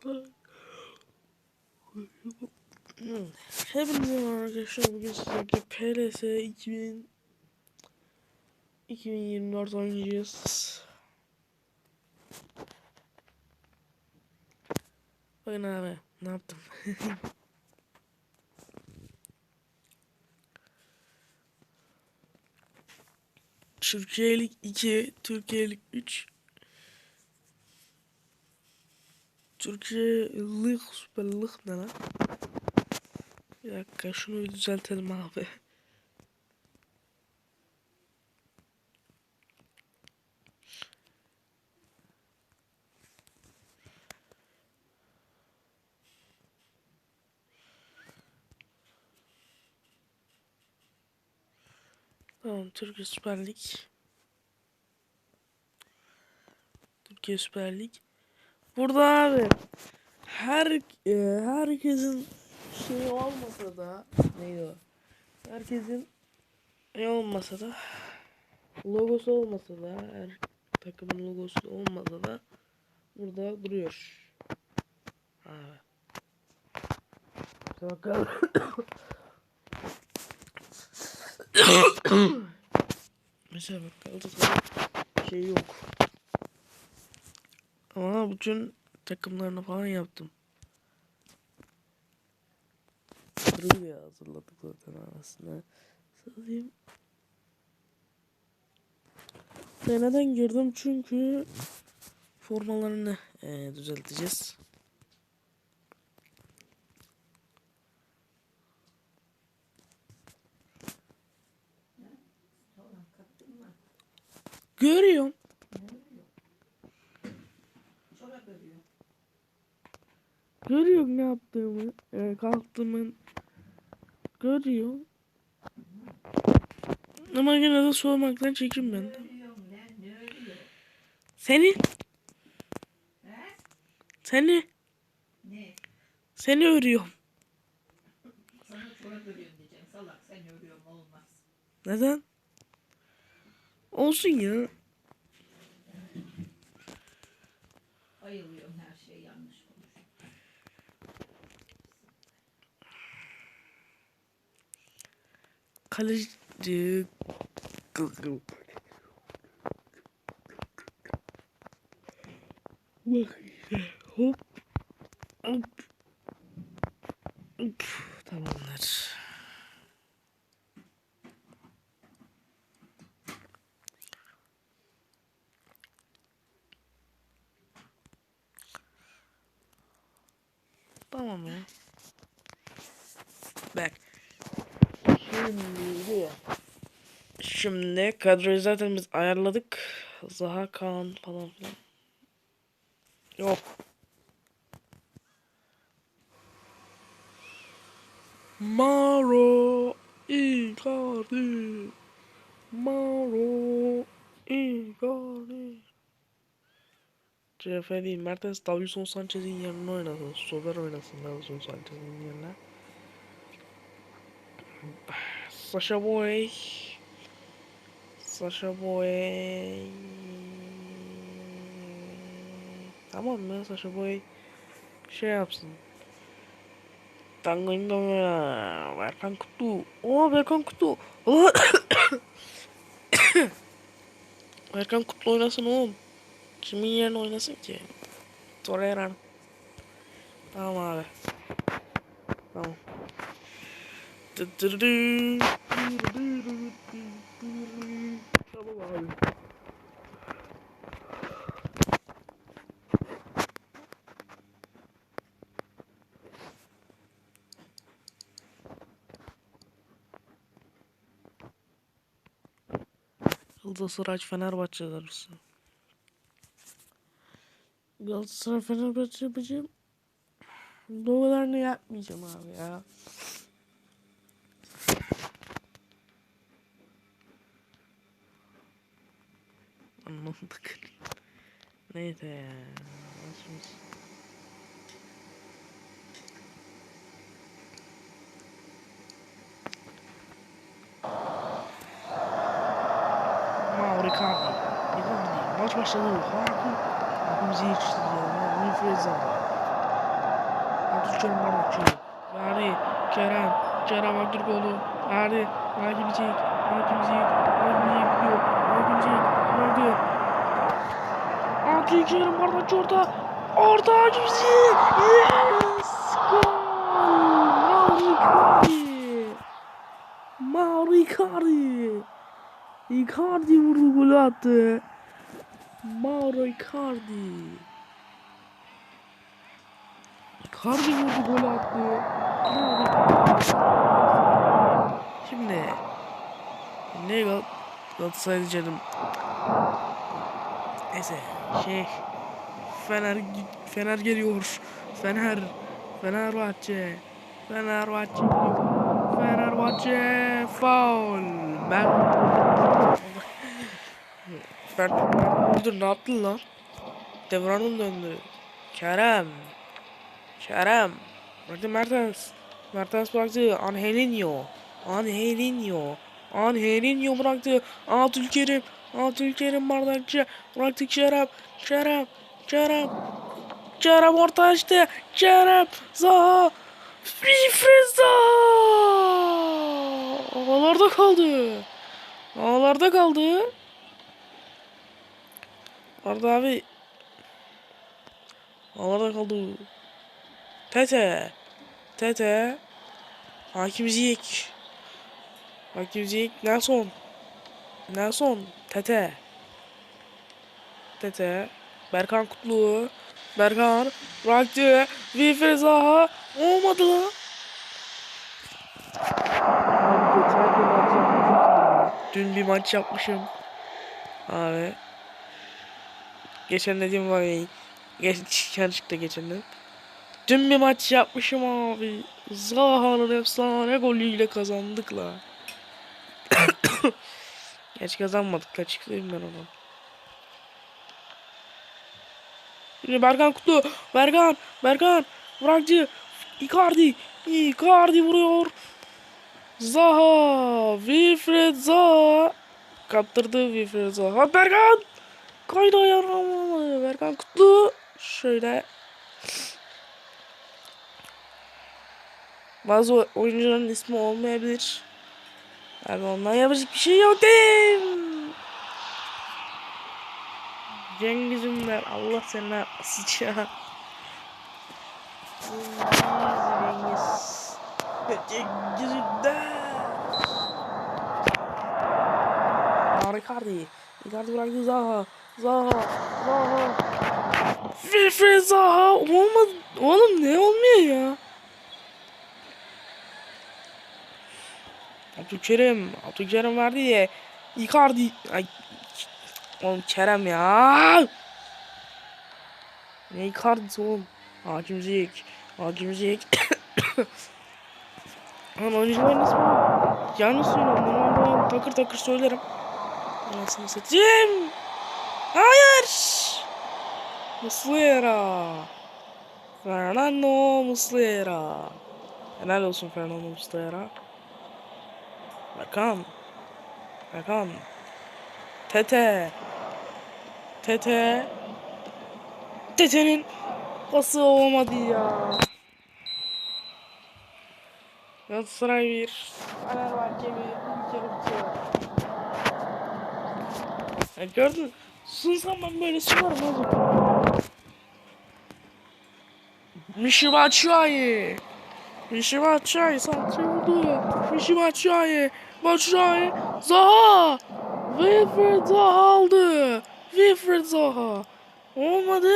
Hepinize merhaba arkadaşlar bugün sizlerle PLS 2000 2024 oynayacağız. Bakın abi ne yaptım. Türkiye'lik 2, Türkiye'lik 3. Türkiye'lik süperlik ne lan? Bir dakika şunu bir düzeltelim abi. Tamam Türkiye Süper Lig. Türkiye Süper Lig. Burada abi her e, herkesin şey olmasa da neydi o? Herkesin ne olmasa da logosu olmasa da her takımın logosu olmasa da burada duruyor. İşte bakalım. Mesela bak Galatasaray şey yok. Ama bütün takımlarını falan yaptım. Trivia hazırladık zaten aslında. Satayım. Ve neden girdim? Çünkü formalarını eee, düzelteceğiz. Görüyorum. Görüyorum ne yaptığımı. E, kalktığımın. Görüyorum. Ama yine de sormaktan çekinmedim. Seni. Seni. Ne? Seni örüyorum. Neden? Olsun ya. Ayılıyorum her şey yanlış konuşuyorum. Kaleci. Bak işte. Hop. Hop. Hop. Tamamdır. Tamam ya. Bak. Şimdi ya. Şimdi kadroyu zaten biz ayarladık. Zaha Kaan falan filan. Yok. Mauro Icardi. Mauro Icardi. CF değil. Mertens Davison Sanchez'in yerine oynasın. Sober oynasın Davison Sanchez'in yerine. Sasha Boy. Sasha Boy. Tamam mı? Sasha Boy şey yapsın. Tango'nun da Berkan Kutu. Oo Berkan Kutu. Berkan Kutu oynasın oğlum. Kimin yerine oynasın ki? Torreira. Tamam abi. Tamam. Tamam abi. Galatasaray Fenerbahçe dersin. Galatasaray Fenerbahçe yapacağım. Doğularını yapmayacağım abi ya. Anlamadık. Neyse ya. Icardi. Icardi. Maç başladı. Harika. Aklımızı yetiştirdi. Nefret zamanı. Abdülkerim Bardakçı. Verdi. Kerem. Kerem Aktürkoğlu. Verdi. Ziyik. Hakim Ziyik gidiyor. Hakim Ziyik. Verdi. Abdülkerim Bardakçı orta. Orta Hakim Ziyik. Yes! Gol! Mauro Icardi. Mauro Icardi. Icardi vurdu golü attı. Mauro Icardi. Icardi vurdu golü attı. Icardi. Şimdi ne Gal Galatasaray diyeceğim. Neyse şey Fener Fener geliyor. Fener Fenerbahçe Fenerbahçe. Fenerbahçe faul. Ben ben dur ne yaptın lan? Devranım döndü. Kerem. Kerem. Bıraktı Mertens. Mertens bıraktı. Angelinho. Angelinho. Angelinho bıraktı. Abdülkerim. Abdülkerim bardakçı. Bıraktı Kerem. Kerem. Kerem. Kerem orta açtı. Kerem. Zaha. Fifre Zaha. Ağlarda kaldı. Ağlarda kaldı. Arda abi. Ağlarda kaldı. Tete. Tete. Hakim Ziyek. Hakim Ziyek. Nelson. Nelson. Tete. Tete. Berkan Kutlu. Berkan. Bıraktı. Vife Zaha. Olmadı lan. Dün bir maç yapmışım. Abi. Geçen dediğim var ya. Geç, yanlışlıkla geçen de. Dün bir maç yapmışım abi. Zaha'nın efsane golüyle kazandık la. Geç kazanmadık la çıkayım ben ona. Şimdi Berkan Kutlu. Berkan. Berkan. Bıraktı. Icardi. Icardi vuruyor. Zaha. Wilfred Zaha. Kaptırdı Wilfred Zaha. Berkan. Kaydı ayarlamalı. Berkan Kutlu. Şöyle. Bazı oyuncuların ismi olmayabilir. Abi ondan yapacak bir şey yok değil. Cengiz Ünder. Allah seni ya. Cengiz. Cengiz Ünder. Aa, Ricardi. Ricardi bıraktı Zaha. Zaha. Zaha. Wilfred Zaha. Olmadı. Oğlum ne olmuyor ya? Abdülkerim. Abdülkerim verdi diye. Icardi. Ay. Oğlum Kerem ya. Ne Icardi'si oğlum? Hakim Ziyek. Hakim Ziyek. Lan oyuncuların ismi yanlış söylüyorum. Ben onu takır takır söylerim. Anasını satayım. Hayır. Muslera. Fernando Muslera. Helal olsun Fernando Muslera. Berkan. Berkan. Tete. Tete. Tete'nin pası olmadı ya. Galatasaray 1. Fenerbahçe 1. İlk yarı bitiyor. Ya gördün? Sunsam ben böyle sunarım oğlum. Mişi Batshuayi. Mişi Batshuayi Mişi Batshuayi. Batshuayi. Zaha. Wilfred Zaha aldı. Wilfred Zaha. Olmadı.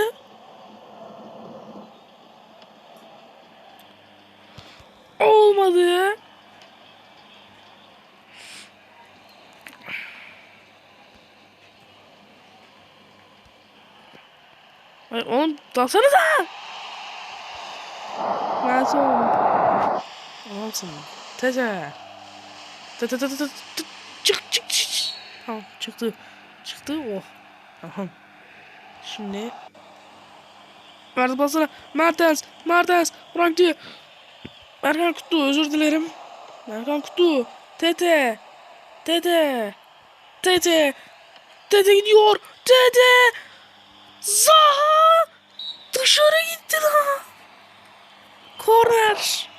Olmadı. Ay oğlum dalsanıza. Nasıl Olsun. Tete. Tete tete tete. Çık çık çık. Tamam çıktı. Çıktı. Oh. Tamam. Şimdi. Verdi basına. Mertens. Mertens. Bıraktı. Berkan Kutlu özür dilerim. Berkan Kutlu. Tete. Tete. Tete. Tete gidiyor. Tete. Zaha. Dışarı gitti lan. Korner.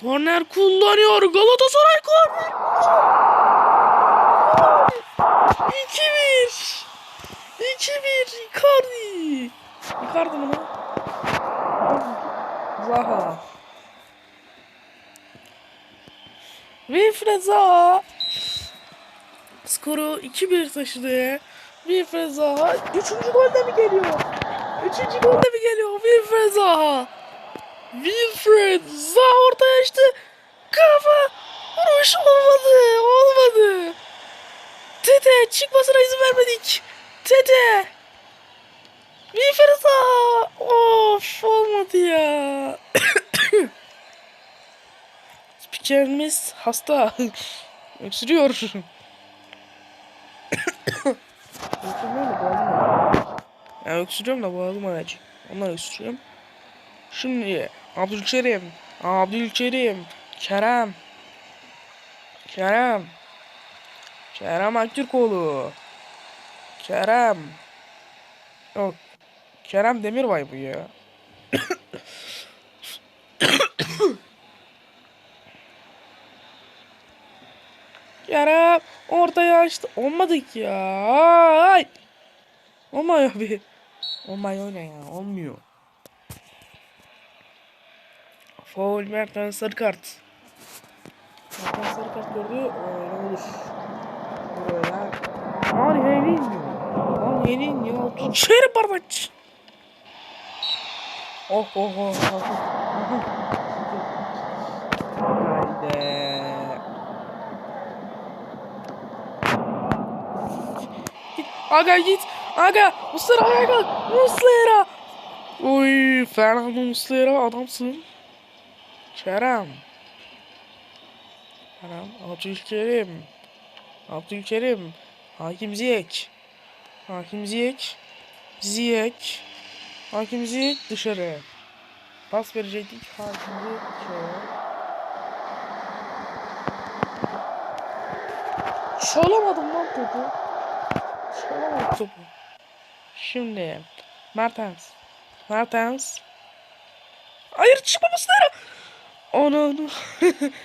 Korner kullanıyor. Galatasaray korner. 2-1. 2-1 Icardi. Icardi mi lan? Zaha. Wilfred Zaha. Skoru 2-1 taşıdı. Wilfred Zaha. Üçüncü golde mi geliyor? Üçüncü golde mi geliyor? Wilfred Zaha. Wilfred Zaha ortaya açtı. Kafa. Vuruş olmadı. Olmadı. Tete çıkmasına izin vermedik. Tete. Wilfred Zaha. Of olmadı ya. Spikerimiz hasta. Öksürüyor. Öksürüyorum da boğazım acıyor. Ondan öksürüyorum. Şimdi Abdülkerim. Abdülkerim. Kerem. Kerem. Kerem Aktürkoğlu. Kerem. Yok. Kerem Demirbay bu ya. Kerem ortaya açtı. Olmadı ki ya. Ay. Olmuyor bir. Olmuyor ya? Olmuyor. Foul Mertens sarı kart. Mertens sarı kart gördü. Ee, ne olur. Buraya. Aman Helinho. Aman Helinho. Çeri barbaç. Oh oh oh. Haydi. Aga git. Aga. Muslera ayağa kalk. Muslera. Oy Fernando Muslera adamsın. Kerem. Kerem. Abdülkerim. Abdülkerim. Hakim Ziyek. Hakim Ziyek. Ziyek. Hakim Ziyek dışarı. Pas verecektik. Hakim Ziyek dışarı. Çalamadım lan topu. Çalamadım topu. Şimdi. Mertens. Mertens. Hayır çıkmamışlar. Ananı.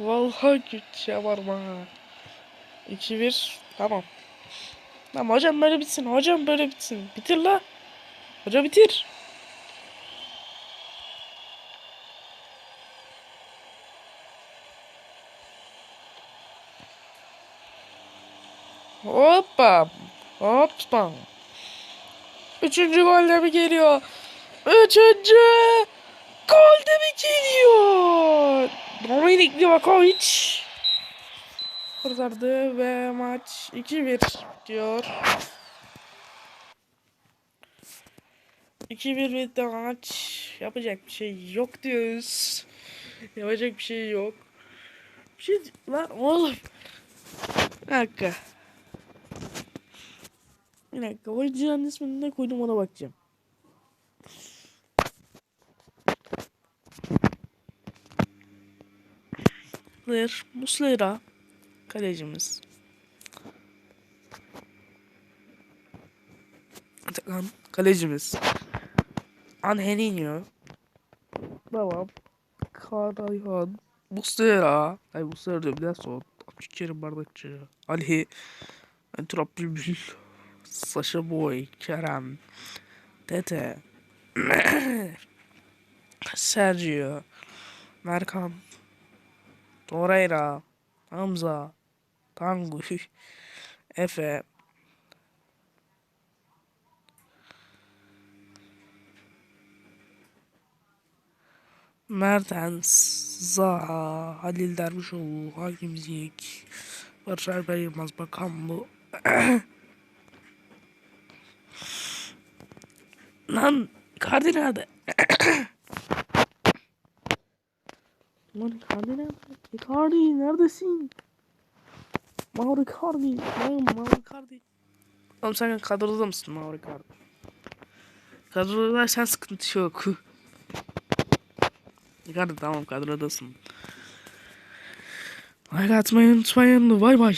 Vallahi güç var bana. 2-1. Tamam. Tamam hocam böyle bitsin. Hocam böyle bitsin. Bitir la. Hoca bitir. Hoppa. Hoppa. Üçüncü gol de mi geliyor? Üçüncü gol de mi geliyor? Dominik Livakovic kurtardı ve maç 2-1 diyor. 2-1 bitti maç. Yapacak bir şey yok diyoruz. Yapacak bir şey yok. Bir şey lan oğlum. Bir dakika. Bir dakika. Oyuncunun ismini ne koydum ona bakacağım. Muslera, Muslera kalecimiz. Atakan kalecimiz. Angelinho. Babam. Karayhan. Muslera. Ay Muslera diyorum. Ne son? Abdülkerim Bardakçı. Ali. Entrap Bülbül. Sasha Boy. Kerem. Tete. Sergio. Merkan. Torreira, Hamza, Tangu, Efe, Mertens, Zaha, Halil Dervişoğlu, Hakim Ziyek, Barış Alper Yılmaz, Bakan bu. Lan Icardi Lan Icardi nerede? Icardi neredesin? Mauro Icardi. Mauro Icardi. Oğlum sen kadroda mısın Mauro Icardi? Kadrodaysan sıkıntı yok. Icardi tamam kadrodasın. Like atmayı unutmayın. Bay bay.